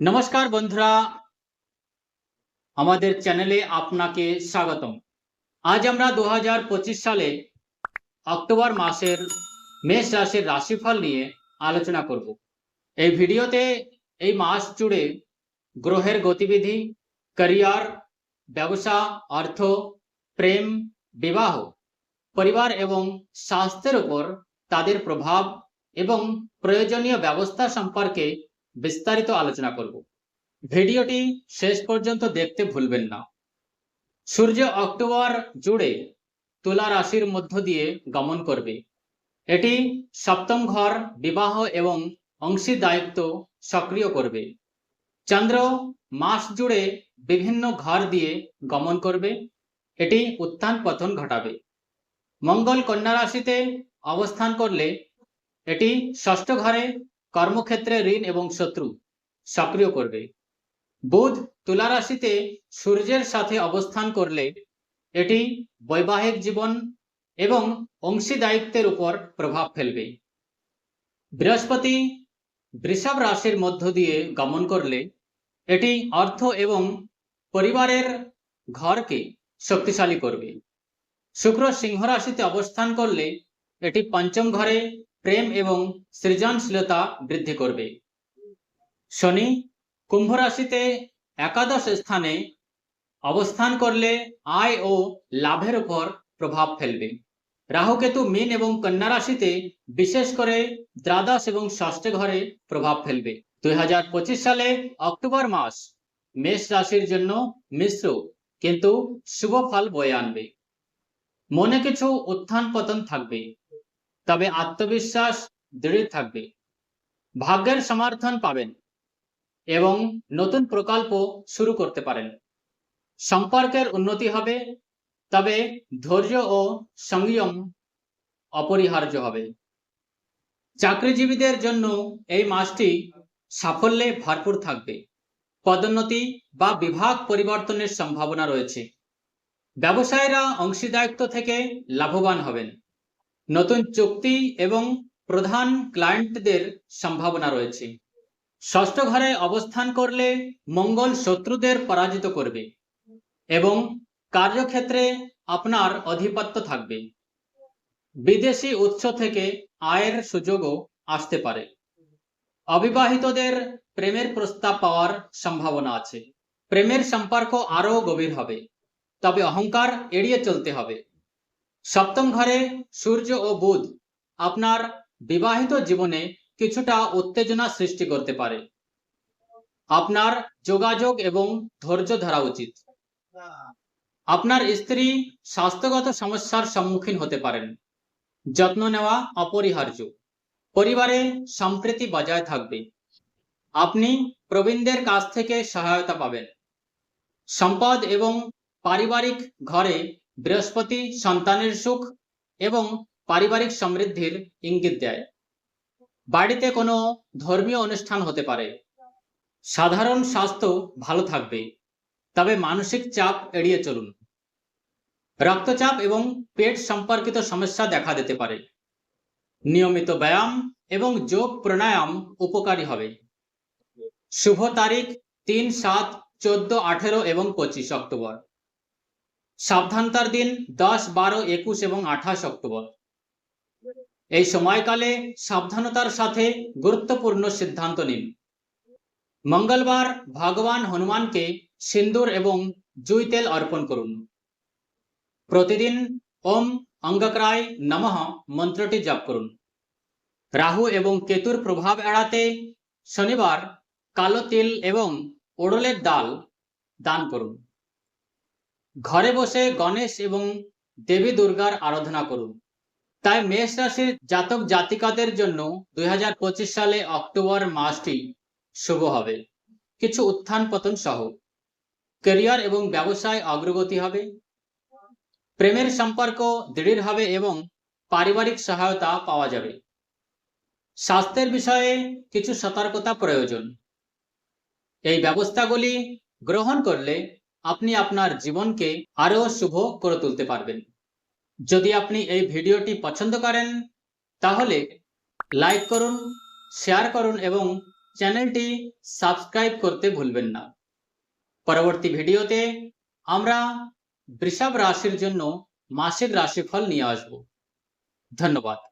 নমস্কার বন্ধুরা। আমাদের চ্যানেলে আপনাকে স্বাগতম। আজ আমরা দু হাজার পঁচিশ সালে অক্টোবর মাসের মেষ রাশির রাশিফল নিয়ে আলোচনা করব। এই ভিডিওতে এই মাস জুড়ে গ্রহের গতিবিধি ক্যারিয়ার ব্যবসা, অর্থ, প্রেম, বিবাহ, পরিবার এবং স্বাস্থ্যের উপর তাদের প্রভাব এবং প্রয়োজনীয় ব্যবস্থা সম্পর্কে বিস্তারিত আলোচনা করব। ভিডিওটি শেষ পর্যন্ত দেখতে ভুলবেন না। সূর্য অক্টোবর জুড়ে তুলা রাশির মধ্য দিয়ে গমন করবে। এটি সপ্তম ঘর, বিবাহ এবং অংশীদায়িত্ব সক্রিয় করবে। চন্দ্র মাস জুড়ে বিভিন্ন ঘর দিয়ে গমন করবে। এটি উত্থান পতন ঘটাবে। মঙ্গল কন্যা রাশিতে অবস্থান করলে এটি ষষ্ঠ ঘরে কর্মক্ষেত্রে ঋণ এবং শত্রু সক্রিয় করবে। বুধ তুলা রাশিতে সূর্যের সাথে অবস্থান করলে এটি বৈবাহিক জীবন এবং অংশীদায়িত্বের উপর প্রভাব ফেলবে। বৃহস্পতি বৃষভ রাশির মধ্য দিয়ে গমন করলে এটি অর্থ এবং পরিবারের ঘরকে শক্তিশালী করবে। শুক্র সিংহ রাশিতে অবস্থান করলে এটি পঞ্চম ঘরে প্রেম এবং সৃজনশীলতা বৃদ্ধি করবে। শনি কুম্ভ রাশিতে একাদশ স্থানে অবস্থান করলে আয় ও লাভের উপর প্রভাব ফেলবে। রাহুকেতু মীন এবং কন্যা রাশিতে বিশেষ করে দ্বাদশ এবং ষষ্ঠ ঘরে প্রভাব ফেলবে। দুই হাজার পঁচিশ সালে অক্টোবর মাস মেষ রাশির জন্য মিশ্র, কিন্তু শুভ ফল বয়ে আনবে। মনে কিছু উত্থান পতন থাকবে। তবে আত্মবিশ্বাস দৃঢ় থাকবে। ভাগ্যের সমর্থন পাবেন এবং নতুন প্রকল্প শুরু করতে পারেন। সম্পর্কের উন্নতি হবে, তবে ধৈর্য ও সংযম অপরিহার্য হবে। চাকরিজীবীদের জন্য এই মাসটি সাফল্যে ভরপুর থাকবে। পদোন্নতি বা বিভাগ পরিবর্তনের সম্ভাবনা রয়েছে। ব্যবসায়ীরা অংশীদায়িত্ব থেকে লাভবান হবেন। নতুন চুক্তি এবং প্রধান ক্লায়েন্টদের সম্ভাবনা রয়েছে। ষষ্ঠ ঘরে অবস্থান করলে মঙ্গল শত্রুদের পরাজিত করবে এবং কার্যক্ষেত্রে আপনার আধিপত্য থাকবে। বিদেশি উৎস থেকে আয়ের সুযোগও আসতে পারে। অবিবাহিতদের প্রেমের প্রস্তাব পাওয়ার সম্ভাবনা আছে। প্রেমের সম্পর্ক আরও গভীর হবে। তবে অহংকার এড়িয়ে চলতে হবে। সপ্তম ঘরে সূর্য ও বুধ আপনার বিবাহিত জীবনে কিছুটা উত্তেজনা সৃষ্টি করতে পারে। আপনার যোগাযোগ এবং ধৈর্য ধরা উচিত। আপনার স্ত্রী স্বাস্থ্যগত সমস্যার সম্মুখীন হতে পারেন। যত্ন নেওয়া অপরিহার্য। পরিবারে সম্প্রীতি বজায় থাকবে। আপনি প্রবীণদের কাছ থেকে সহায়তা পাবেন। সম্পদ এবং পারিবারিক ঘরে বৃহস্পতি সন্তানের সুখ এবং পারিবারিক সমৃদ্ধির ইঙ্গিত দেয়। বাড়িতে কোনো ধর্মীয় অনুষ্ঠান হতে পারে। সাধারণ স্বাস্থ্য ভালো থাকবে। তবে মানসিক চাপ এড়িয়ে চলুন। রক্তচাপ এবং পেট সম্পর্কিত সমস্যা দেখা দিতে পারে। নিয়মিত ব্যায়াম এবং যোগ প্রাণায়াম উপকারী হবে। শুভ তারিখ তিন সাত চোদ্দ আঠেরো এবং পঁচিশ অক্টোবর। সাবধানতার দিন দশ, বারো, একুশ এবং আঠাশ অক্টোবর। এই সময়কালে সাবধানতার সাথে গুরুত্বপূর্ণ সিদ্ধান্ত নিন। মঙ্গলবার ভগবান হনুমানকে সিন্দুর এবং জুই তেল অর্পণ করুন। প্রতিদিন ওম অঙ্গক্রায় নমঃ মন্ত্রটি জপ করুন। রাহু এবং কেতুর প্রভাব এড়াতে শনিবার কালো তিল এবং ওড়লের ডাল দান করুন। ঘরে বসে গণেশ এবং দেবী দুর্গার আরাধনা করুন। তাই মেষ রাশির জাতক জাতিকাদের জন্য দুই সালে অক্টোবর মাসটি শুভ হবে। কিছু উত্থান পতন সহ। ক্যারিয়ার এবং ব্যবসায় অগ্রগতি হবে। প্রেমের সম্পর্ক দৃঢ় হবে এবং পারিবারিক সহায়তা পাওয়া যাবে। স্বাস্থ্যের বিষয়ে কিছু সতর্কতা প্রয়োজন। এই ব্যবস্থাগুলি গ্রহণ করলে আপনি আপনার জীবনকে আরও শুভ করে তুলতে পারবেন। যদি আপনি এই ভিডিওটি পছন্দ করেন, তাহলে লাইক করুন, শেয়ার করুন এবং চ্যানেলটি সাবস্ক্রাইব করতে ভুলবেন না। পরবর্তী ভিডিওতে আমরা বৃষভ রাশির জন্য মাসের রাশিফল নিয়ে আসব। ধন্যবাদ।